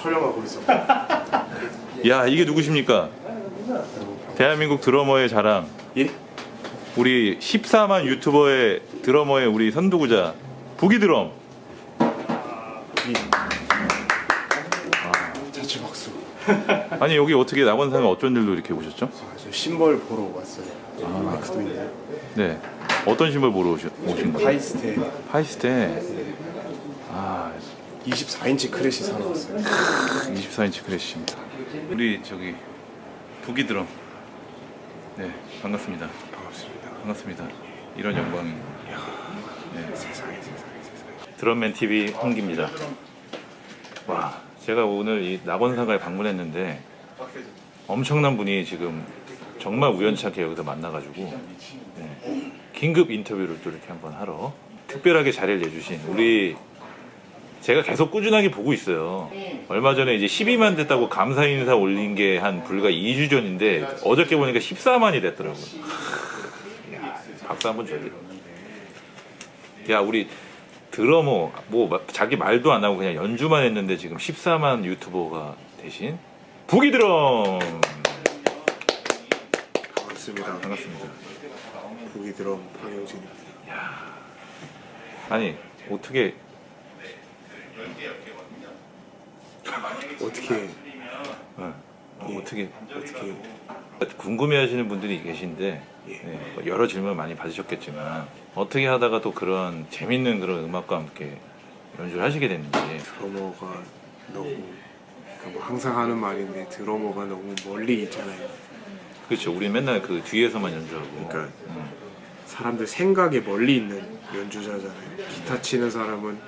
촬영하고 있어. 야 이게 누구십니까? 대한민국 드러머의 자랑 예? 우리 14만 유튜버의 드러머의 우리 선두구자 부기드럼 자체 박수. 아니 여기 어떻게 낙원상에 어쩐 일로 이렇게 오셨죠? 아, 저 심벌 보러 왔어요. 마이크도 있네요. 네 어떤 신발 보러 오신, 오신 거예요? 하이스테 하이스테 아 24인치 크래시 사러 왔어요. 24인치 크래시입니다 우리 저기 부기드럼 네 반갑습니다 반갑습니다. 반갑습니다 이런 영광이 세상에 세상에 세상에. 드럼맨 TV 홍기입니다. 와, 제가 오늘 이 낙원사가에 방문했는데 엄청난 분이 지금 정말 우연찮게 여기서 만나가지고 네, 긴급 인터뷰를 또 이렇게 한번 하러 특별하게 자리를 내주신 우리 제가 계속 꾸준하게 보고 있어요. 얼마 전에 이제 12만 됐다고 감사 인사 올린 게 한 불과 2주 전인데 어저께 보니까 14만이 됐더라고요. 이야, 박수 한번 줘야 돼요. 야 우리 드러머 뭐 마- 자기 말도 안 하고 그냥 연주만 했는데 지금 14만 유튜버가 되신 부기드럼 반갑습니다. 반갑습니다. 보기 드럼 박영진입니다. 아니 어떻게 어떻게 어, 예. 어떻게 어떻게 궁금해하시는 분들이 계신데 예. 네, 뭐 여러 질문 많이 받으셨겠지만 어떻게 하다가 또 그런 재밌는 그런 음악과 함께 연주를 하시게 됐는지 드러머가 너무 그러니까 뭐 항상 하는 말인데 드러머가 너무 멀리 있잖아요. 그렇죠 우리 맨날 그 뒤에서만 연주하고 그러니까 음, 사람들 생각에 멀리 있는 연주자잖아요. 기타 치는 사람은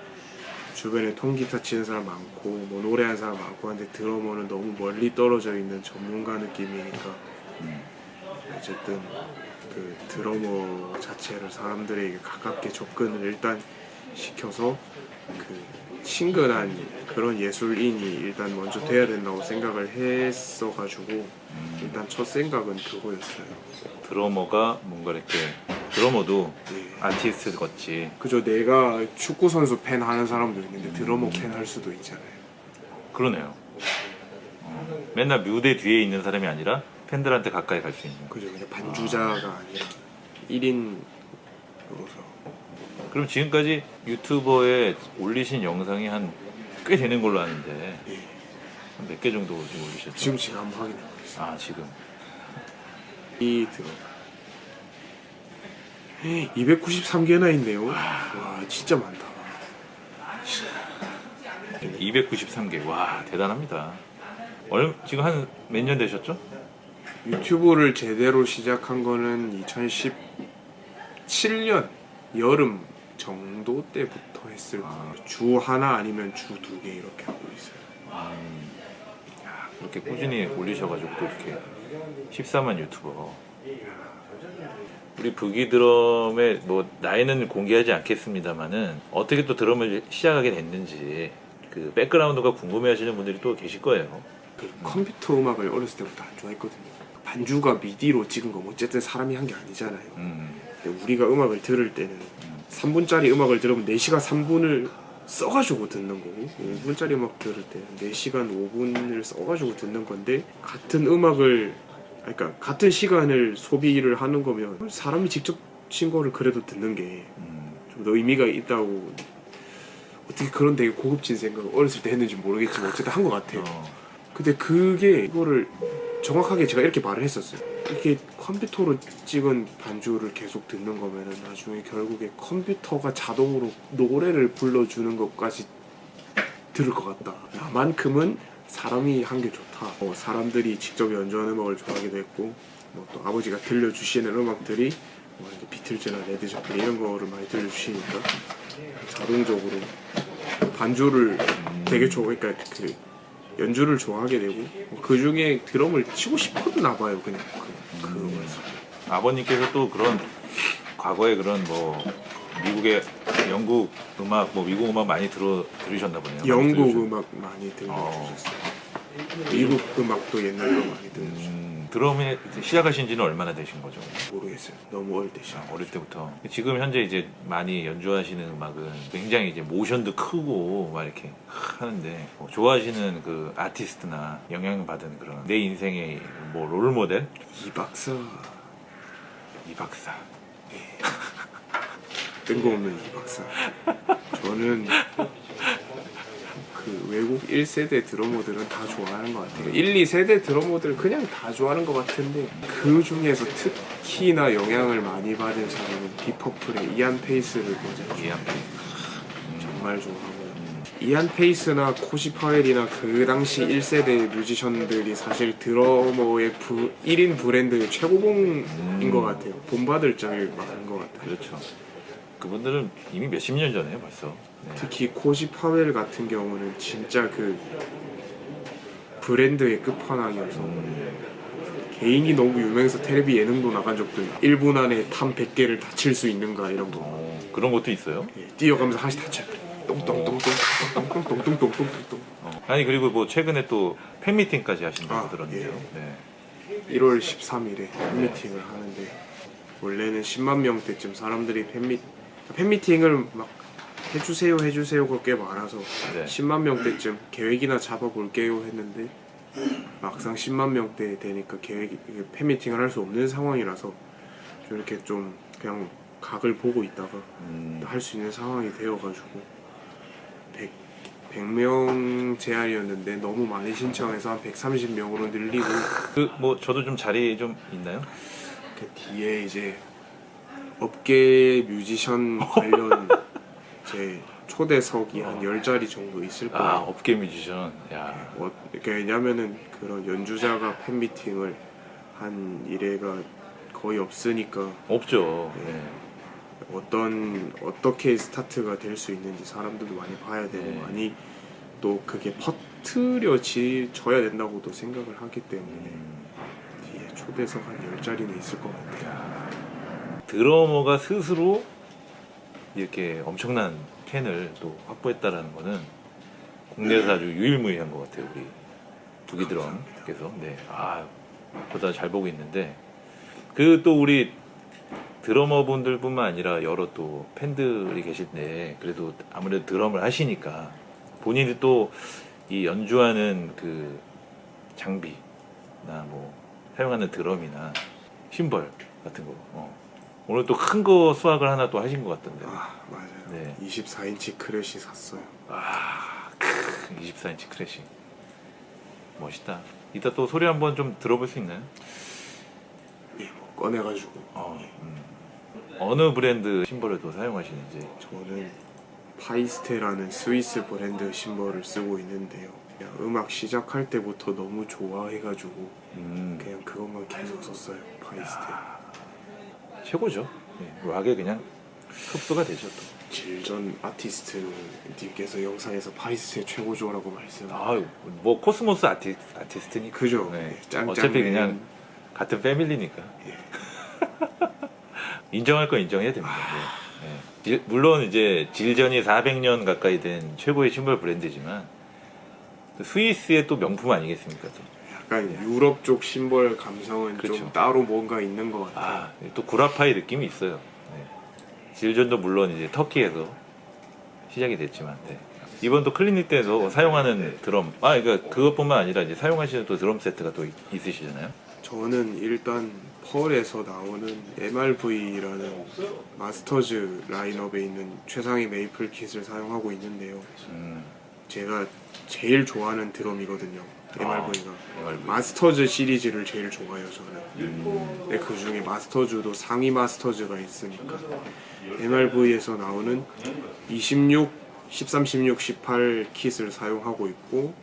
주변에 통기타 치는 사람 많고 뭐 노래하는 사람 많고 한데 드러머는 너무 멀리 떨어져 있는 전문가 느낌이니까. 어쨌든 그 드러머 자체를 사람들에게 가깝게 접근을 일단 시켜서 그 친근한 그런 예술인이 일단 먼저 돼야 된다고 생각을 했어가지고 일단 첫 생각은 그거였어요. 드러머가 뭔가 이렇게 드러머도 예. 아티스트 같이 그저 내가 축구 선수 팬 하는 사람도 있는데 드러머 팬 할 수도 있잖아요. 그러네요. 어, 맨날 뮤대 뒤에 있는 사람이 아니라 팬들한테 가까이 갈 수 있는. 그죠? 그냥 반주자가 아니라 1인으로서 그럼 지금까지 유튜버에 올리신 영상이 한 꽤 되는 걸로 아는데 예. 한몇개 정도 지금 올리셨죠? 지금 제가 한번 확인해 보겠습니다. 아 지금 이 드럼 293개나 있네요. 와 진짜 많다. 293개. 와 대단합니다. 얼 지금 한 몇 년 되셨죠? 유튜브를 제대로 시작한 거는 2017년 여름 정도 때부터 했을 거예요. 주 하나 아니면 주 두 개 이렇게 하고 있어요. 야, 그렇게 꾸준히 올리셔가지고 또 이렇게 14만 유튜버. 우리 부기 드럼의 뭐 나이는 공개하지 않겠습니다만은 어떻게 또 드럼을 시작하게 됐는지 그 백그라운드가 궁금해하시는 분들이 또 계실 거예요. 그 컴퓨터 음악을 어렸을 때부터 안 좋아했거든요. 반주가 미디로 찍은 거뭐 어쨌든 사람이 한 게 아니잖아요. 음, 근데 우리가 음악을 들을 때는 3분짜리 음악을 들으면 4시간 3분을 써가지고 듣는 거고 5분짜리 음악 들을 때는 4시간 5분을 써가지고 듣는 건데 같은 음악을 그러니까 같은 시간을 소비를 하는 거면 사람이 직접 친 거를 그래도 듣는 게 좀더 음, 의미가 있다고 어떻게 그런 되게 고급진 생각을 어렸을 때 했는지 모르겠지만 어쨌든 한 것 같아요. 어, 근데 그게 이거를 정확하게 제가 이렇게 말을 했었어요. 이렇게 컴퓨터로 찍은 반주를 계속 듣는 거면은 나중에 결국에 컴퓨터가 자동으로 노래를 불러주는 것까지 들을 것 같다. 나만큼은 사람이 한 게 좋다. 어, 사람들이 직접 연주하는 음악을 좋아하게 됐고, 뭐 또 아버지가 들려주시는 음악들이 뭐 이제 비틀즈나 레드 제플 이런 거를 많이 들려주시니까 자동적으로 반주를 되게 좋아, 그러니까 그 연주를 좋아하게 되고 그 중에 드럼을 치고 싶었나 봐요 그냥 그, 그 아버님께서 또 그런 과거에 그런 뭐 미국의 영국 음악 뭐 미국 음악 많이 들어 들으셨나 보네요. 많이 영국 들으셨- 음악 많이 어. 들려주셨어요 미국 음악도 옛날로 많이 들었죠. 음, 드럼에 시작하신 지는 얼마나 되신 거죠? 모르겠어요. 너무 어릴 때 아. 어릴 때부터. 지금 현재 이제 많이 연주하시는 음악은 굉장히 이제 모션도 크고 막 이렇게 하는데 뭐 좋아하시는 그 아티스트나 영향받은 그런 내 인생의 뭐 롤모델 이 박사 이 박사. 뜬금없는 이 박사. 저는 그 외국 1세대 드러머들은 다 좋아하는 것 같아요. 1, 2세대 드러머들 그냥 다 좋아하는 것 같은데 그 중에서 특히나 영향을 많이 받은 사람은 디퍼플의 이안 페이스를 굉장히 이해한 정말 좋아하고요. 이안 페이스나 코시 파웰이나 그 당시 1세대 뮤지션들이 사실 드러머의 부, 1인 브랜드의 최고봉인 것 같아요. 본받을 점이 많은 것 같아요. 그렇죠. 그분들은 이미 몇십 년 전에 벌써. 네. 특히 코시 파웰 같은 경우는 진짜 그 브랜드의 끝판왕이어서 개인이 너무 유명해서 텔레비 예능도 나간 적도 있고 1분 안에 탐 100개를 다칠 수 있는가 이런 거 어, 그런 것도 있어요. 예, 뛰어가면서 하나씩 다 쳐요 똥똥똥똥똥똥똥똥똥똥똥 어. 아니 그리고 뭐 최근에 또 팬미팅까지 하신다고 아, 들었는데요. 예. 네. 1월 13일에 팬미팅을 하는데 원래는 10만 명대쯤 사람들이 팬미 팬미팅을 막 해주세요 해주세요가 꽤 많아서 네. 10만 명대쯤 계획이나 잡아볼게요 했는데 막상 10만 명대 되니까 계획 팬미팅을 할 수 없는 상황이라서 좀 이렇게 좀 그냥 각을 보고 있다가 음, 할수 있는 상황이 되어가지고 100, 100명 제한이었는데 너무 많이 신청해서 한 130명으로 늘리고 그 뭐 저도 좀 자리 좀 있나요? 그 뒤에 이제 업계 뮤지션 관련 제 초대석이 한 10자리 정도 있을 거예요. 아 업계 뮤지션. 야. 어, 왜냐면은 그런 연주자가 팬미팅을 한 일회가 거의 없으니까 없죠. 네. 어떤 어떻게 스타트가 될 수 있는지 사람들도 많이 봐야 되고 네. 많이 또 그게 퍼트려져야 된다고도 생각을 하기 때문에 음, 초대석 한 10자리는 있을 것 같아요. 드러머가 스스로 이렇게 엄청난 팬을 또 확보했다라는 거는 국내에서 아주 유일무이한 것 같아요 우리 부기 드럼께서 네, 아 보다 잘 보고 있는데 그 또 우리 드러머 분들뿐만 아니라 여러 또 팬들이 계신데 그래도 아무래도 드럼을 하시니까 본인이 또 이 연주하는 그 장비나 뭐 사용하는 드럼이나 심벌 같은 거 어. 오늘 또 큰 거 수확을 하나 또 하신 것 같던데 아 맞아요. 네. 24인치 크래시 샀어요. 아, 크, 24인치 크래시. 멋있다. 이따 또 소리 한번 좀 들어볼 수 있나요? 예, 뭐 꺼내가지고 어, 음. 어느 브랜드 심벌을 또 사용하시는지. 저는 파이스테라는 스위스 브랜드 심벌을 쓰고 있는데요. 그냥 음악 시작할 때부터 너무 좋아해가지고 음, 그냥 그것만 계속 썼어요. 파이스테. 최고죠. 네, 락에 그냥 흡수가 되죠 또. 질전 아티스트님께서 영상에서 파이스테 최고조라고 말씀. 아, 뭐 코스모스 아티, 아티스트니까. 그죠? 네. 네, 짱짱맨. 어차피 그냥 같은 패밀리니까. 예. 인정할 건 인정해야 됩니다. 네. 네. 질- 물론 이제 질전이 400년 가까이 된 최고의 신발 브랜드지만 또 스위스의 또 명품 아니겠습니까? 또. 약간 유럽 쪽 심벌 감성은 그렇죠. 좀 따로 뭔가 있는 것 같아요. 아, 또 구라파이 느낌이 있어요. 네. 질전도 물론 이제 터키에서 시작이 됐지만 네. 이번 또 클리닉 때에서 사용하는 드럼, 아, 그러니까 그것뿐만 아니라 이제 사용하시는 또 드럼 세트가 또 있- 있으시잖아요. 저는 일단 펄에서 나오는 MRV라는 마스터즈 라인업에 있는 최상위 메이플 kit을 사용하고 있는데요. 음, 제가 제일 좋아하는 드럼이거든요. MRV가. MRV. 마스터즈 시리즈를 제일 좋아해요, 저는. 근데 그 중에 마스터즈도 상위 마스터즈가 있으니까. MRV에서 나오는 26, 13, 16, 18 킷을 사용하고 있고,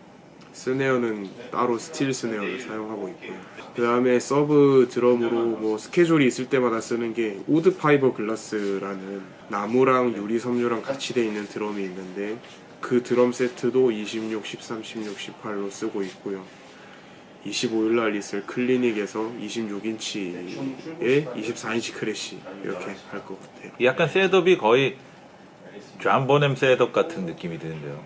스네어는 따로 스틸 스네어를 사용하고 있고요. 그 다음에 서브 드럼으로 뭐 스케줄이 있을 때마다 쓰는 게 우드 파이버 글라스라는 나무랑 유리 섬유랑 같이 돼 있는 드럼이 있는데 그 드럼 세트도 26, 13, 16, 18로 쓰고 있고요. 25일 날 있을 클리닉에서 26인치에 24인치 크래시 이렇게 할 것 같아요. 약간 셋업이 거의 존 버넴 셋업 같은 느낌이 드는데요.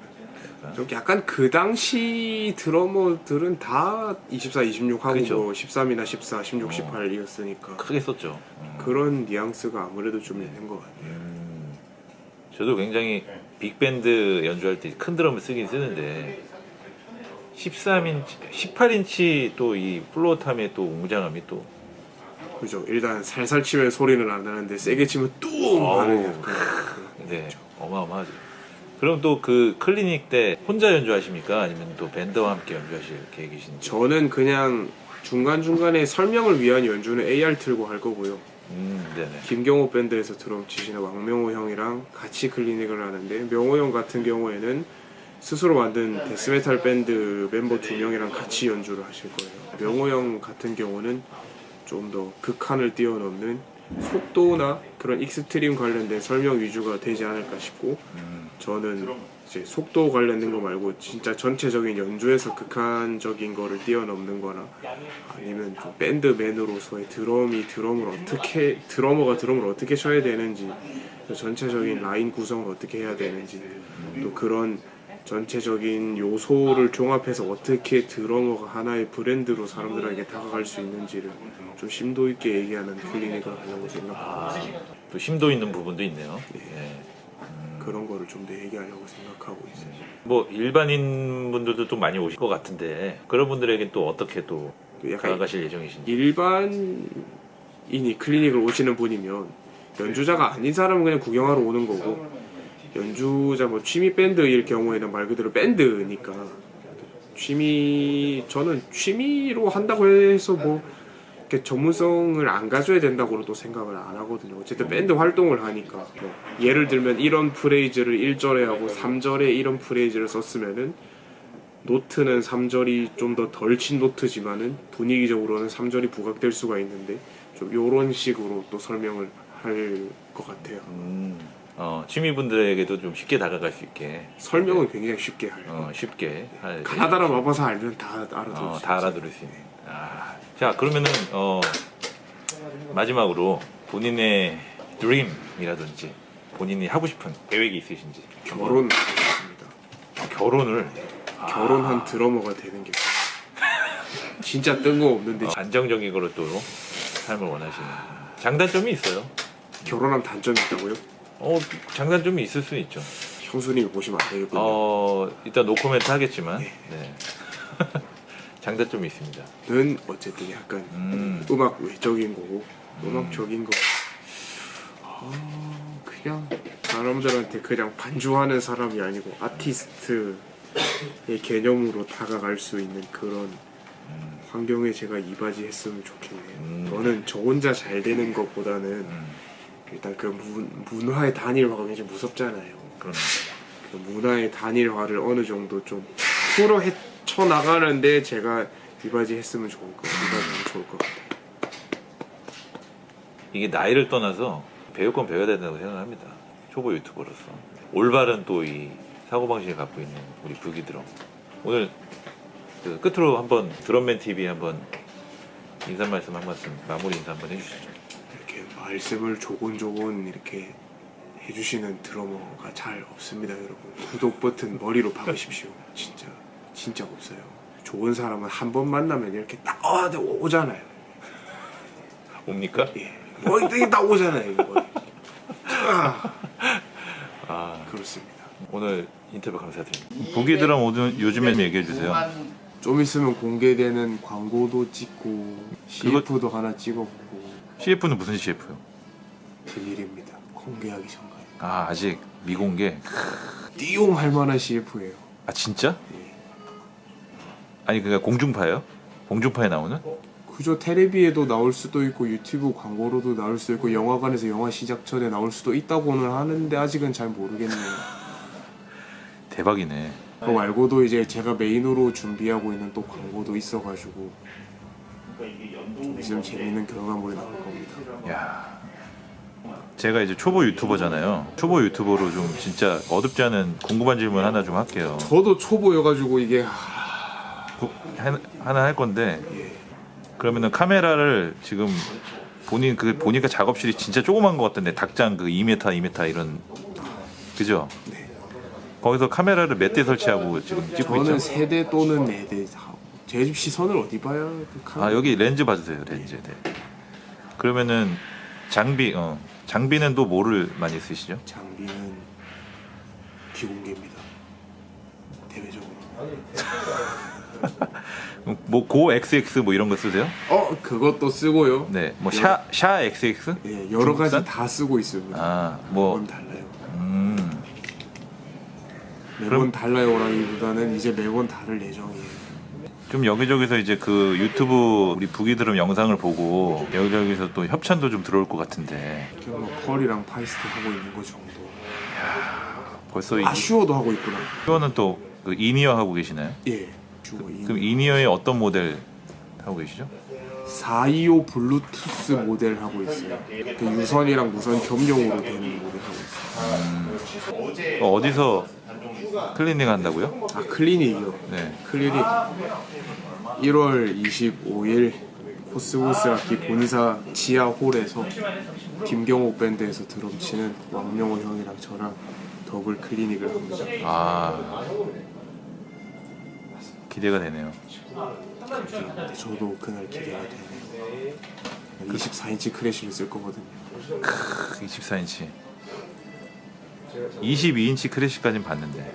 좀 약간 그 당시 드러머들은 다 24, 26 하고 그죠. 뭐 13이나 14, 16, 어. 18이었으니까 크게 썼죠. 음. 그런 뉘앙스가 아무래도 좀 있는 것 같아요. 음, 저도 굉장히 빅밴드 연주할 때 큰 드럼을 쓰긴 쓰는데 13인치, 18인치 또 이 플로어 탐의 또 웅장함이 또 그죠? 일단 살살 치면 소리는 안 나는데 세게 치면 뚱. 하는 네. 어마어마하죠. 그럼 또 그 클리닉 때 혼자 연주하십니까? 아니면 또 밴드와 함께 연주하실 계획이신지? 저는 그냥 중간 중간에 설명을 위한 연주는 AR 틀고 할 거고요. 음, 네네. 김경호 밴드에서 드럼 치시는 왕명호 형이랑 같이 클리닉을 하는데 명호 형 같은 경우에는 스스로 만든 데스메탈 밴드 멤버 두 명이랑 같이 연주를 하실 거예요. 명호 형 같은 경우는 좀 더 극한을 뛰어넘는 속도나 그런 익스트림 관련된 설명 위주가 되지 않을까 싶고 음, 저는 이제 속도 관련된 거 말고 진짜 전체적인 연주에서 극한적인 거를 뛰어넘는 거나 아니면 좀 밴드맨으로서의 드럼이 드럼을 어떻게 드러머가 드럼을 어떻게 쳐야 되는지 또 전체적인 라인 구성을 어떻게 해야 되는지 또 그런 전체적인 요소를 종합해서 어떻게 드러머가 하나의 브랜드로 사람들에게 다가갈 수 있는지를 좀 심도 있게 얘기하는 클리닉을 하려고 생각하고 아, 또 심도 있는 부분도 있네요. 예. 그런 거를 좀 더 얘기하려고 생각하고 있어요. 뭐 일반인 분들도 또 많이 오실 것 같은데 그런 분들에게 또 어떻게 또 약간 다가가실 예정이신지? 일반인이 클리닉을 오시는 분이면 연주자가 아닌 사람은 그냥 구경하러 오는 거고 연주자 뭐 취미 밴드일 경우에는 말 그대로 밴드니까 취미 저는 취미로 한다고 해서 뭐 이렇게 전문성을 안 가져야 된다고도 생각을 안 하거든요. 어쨌든 밴드 활동을 하니까 뭐 예를 들면 이런 프레이즈를 1절에 하고 3절에 이런 프레이즈를 썼으면은 노트는 3절이 좀 더 덜 친 노트지만은 분위기적으로는 3절이 부각될 수가 있는데 좀 요런 식으로 또 설명을 할 것 같아요. 음, 어, 취미분들에게도 좀 쉽게 다가갈 수 있게 설명은 굉장히 쉽게 할 어, 쉽게 할 가나다라 와봐서 알면 다 알아들을 어, 수 다 있어요. 알아들을 수 있는. 아, 자 그러면은 어, 마지막으로 본인의 드림이라든지 본인이 하고 싶은 계획이 있으신지 결혼하겠습니다. 아, 결혼을 결혼한 드러머가 되는 게 진짜 뜬금없는데 어, 안정적인 거로 또 삶을 원하시는 장단점이 있어요. 결혼하면 단점이 있다고요? 어 장단점이 있을 수 있죠. 형수님이 보시면 안 되겠군요. 어 일단 노코멘트 하겠지만 네. 장단점이 있습니다. 는 어쨌든 약간 음, 음악 외적인 거고 음 악적인 거 아, 그냥 사람들한테 그냥 반주하는 사람이 아니고 아티스트의 개념으로 다가갈 수 있는 그런 환경에 제가 이바지했으면 좋겠네요. 음. 저는 저 혼자 잘 되는 것보다는 음, 일단 그 문, 문화의 단일화가 굉장히 무섭잖아요. 그럼 그 문화의 단일화를 어느 정도 좀 풀어 헤 쳐 나가는데 제가 이바지 했으면 좋을 것 같아요. 이바지하면 좋을 것 같아요. 이게 나이를 떠나서 배울 건 배워야 된다고 생각합니다. 초보 유튜버로서 올바른 또 이 사고 방식을 갖고 있는 우리 불기 드럼 오늘 그 끝으로 한번 드럼맨 TV 한번 인사 말씀 한 말씀 마무리 인사 한번 해주시죠. 이렇게 말씀을 조곤조곤 이렇게 해주시는 드러머가 잘 없습니다, 여러분. 구독 버튼 머리로 박으십시오. 진짜 진짜 없어요. 좋은 사람은 한 번 만나면 이렇게 딱 어, 네, 오잖아요. 옵니까? 예, 뭐 이게 딱 오잖아요. 이거. 아, 아 그렇습니다. 오늘 인터뷰 감사드립니다. 보기 드럼 오늘 요즘에 얘기해 주세요. 좀 있으면 공개되는 광고도 찍고 CF도 하나 찍었고 CF는 무슨 CF요? 비밀입니다. 공개하기 전까지. 아 아직 미공개. 띠용 할 만한 CF예요. 아 진짜? 예. 아니 그니까 공중파예요? 공중파에 나오는? 그저 텔레비에도 나올 수도 있고 유튜브 광고로도 나올 수도 있고 영화관에서 영화 시작 전에 나올 수도 있다고는 하는데 아직은 잘 모르겠네요. 대박이네. 그거 말고도 이제 제가 메인으로 준비하고 있는 또 광고도 있어가지고 좀 있으면 재밌는 결과물이 나올 겁니다. 야. 제가 이제 초보 유튜버잖아요. 초보 유튜버로 좀 진짜 어둡지 않은 궁금한 질문 하나 좀 할게요. 저도 초보여가지고 이게 하... 구- 하나 할 건데 예. 그러면은 카메라를 지금 본인 그 보니까 작업실이 진짜 조그만 것 같던데 닭장 그 2m 2m 이런 그죠? 네. 거기서 카메라를 몇 대 설치하고 지금 찍고 저는 있죠? 세 대 또는 네 대 하고 제 집 시선을 어디 봐야 그아 여기 렌즈 봐주세요 렌즈. 네. 그러면은 장비 어 장비는 또 뭐를 많이 쓰시죠? 장비는 비공개입니다. 대외적으로. 뭐 고 XX 뭐 이런 거 쓰세요? 어 그것도 쓰고요. 네, 뭐샤 샤 XX? 예, 여러 가지 중국산? 다 쓰고 있습니다. 아, 뭐 매번 달라요. 음. 매번 그럼- 달라요라기보다는 이제 매번 다를 예정이에요. 좀 여기저기서 이제 그 유튜브 우리 부기드럼 영상을 보고 여기저기서 또 협찬도 좀 들어올 것 같은데 그냥 뭐 펄이랑 파이스트 하고 있는 거 정도. 벌써 이 아쉬워도 하고 있구나. 이거는 또그 이니어 하고 계시나요? 예. 주고 이 그럼 이니어의 어떤 모델 하고 계시죠? 425 블루투스 모델 하고 있어요. 그 유선이랑 무선 겸용으로 되는 모델 하고 있어요. 어, 어디서 클리닝 한다고요? 아 클리닉이요. 네. 클리닉 1월 25일 코스모스 악기 본사 지하 홀에서 김경호 밴드에서 드럼 치는 왕명호 형이랑 저랑 더블 클리닉을 합니다. 아 기대가 되네요. 근데 저도 그날 기대가 되네요. 24인치 크래쉬를 쓸 거거든요. 24인치. 22인치 크래쉬까지는 봤는데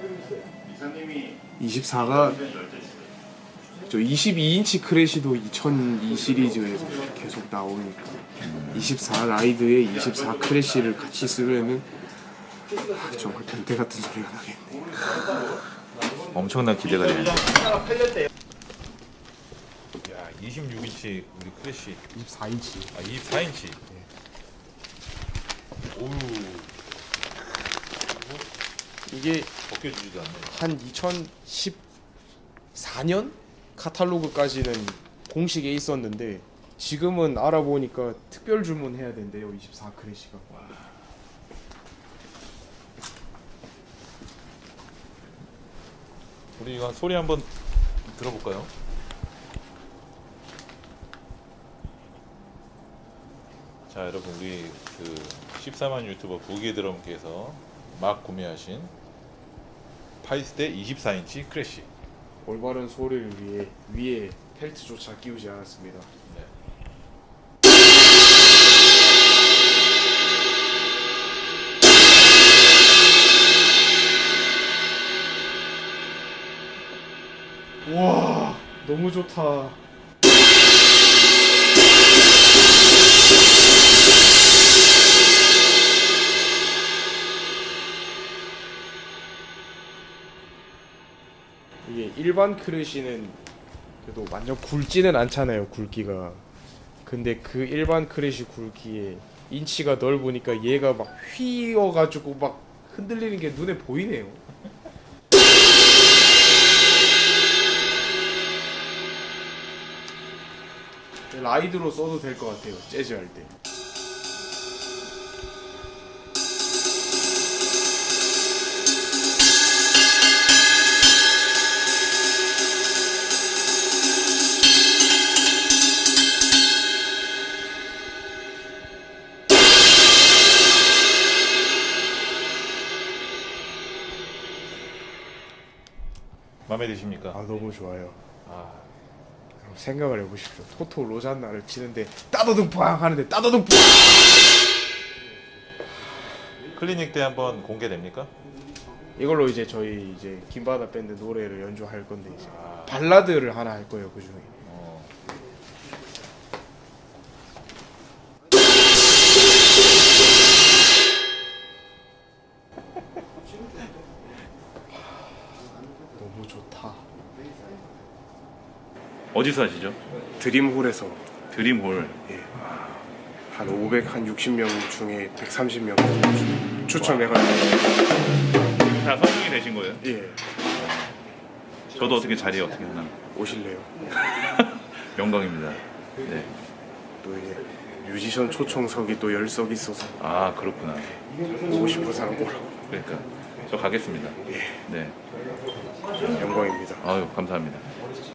24가 저 22인치 크래쉬도 2002 시리즈에서 계속 나오니까 24 라이드에 24 크래쉬를 같이 쓰면은 아, 정말 변태 같은 소리가 나겠네. 엄청난 기대가 되는데. 야 26인치 우리 크래쉬 24인치. 아 24인치. 오우 이게 벗겨주지도 않네. 한 2014년 카탈로그까지는 공식에 있었는데 지금은 알아보니까 특별 주문해야 된대요 24 크래쉬가. 우리 이거 소리 한번 들어볼까요? 자 여러분 우리 그 14만 유튜버 부기드럼께서 막 구매하신 파이스대 24인치 크래쉬 올바른 소리를 위해 위에 펠트조차 끼우지 않았습니다. 와 너무 좋다. 이게 일반 크래쉬는 그래도 완전 굵지는 않잖아요 굵기가. 근데 그 일반 크래쉬 굵기에 인치가 넓으니까 얘가 막 휘어가지고 막 흔들리는 게 눈에 보이네요. 라이드로 써도 될 것 같아요. 재즈 할 때. 마음에 드십니까? 아 너무 좋아요. 아, 생각을 해보십시오. 토토 로잔나를 치는데 따더둥 빵 하는데 따더둥 빵. 클리닉 때 한번 공개됩니까? 이걸로 이제 저희 이제 김바다 밴드 노래를 연주할 건데 이제 발라드를 하나 할 거예요 그 중에. 어디서 하시죠? 드림홀에서 드림홀. 한 500, 한 60명 중에 130명 추첨해가지고 다 선정이 되신 거예요? 예 저도 어떻게 자리에 어떻게 하나? 오실래요? 영광입니다. 네. 또 이게 뮤지션 초청석이 또 열석 있어서 아 그렇구나. 오고 싶은 사람 오라고 그러니까 저 가겠습니다. 네. 영광입니다. 아유 감사합니다.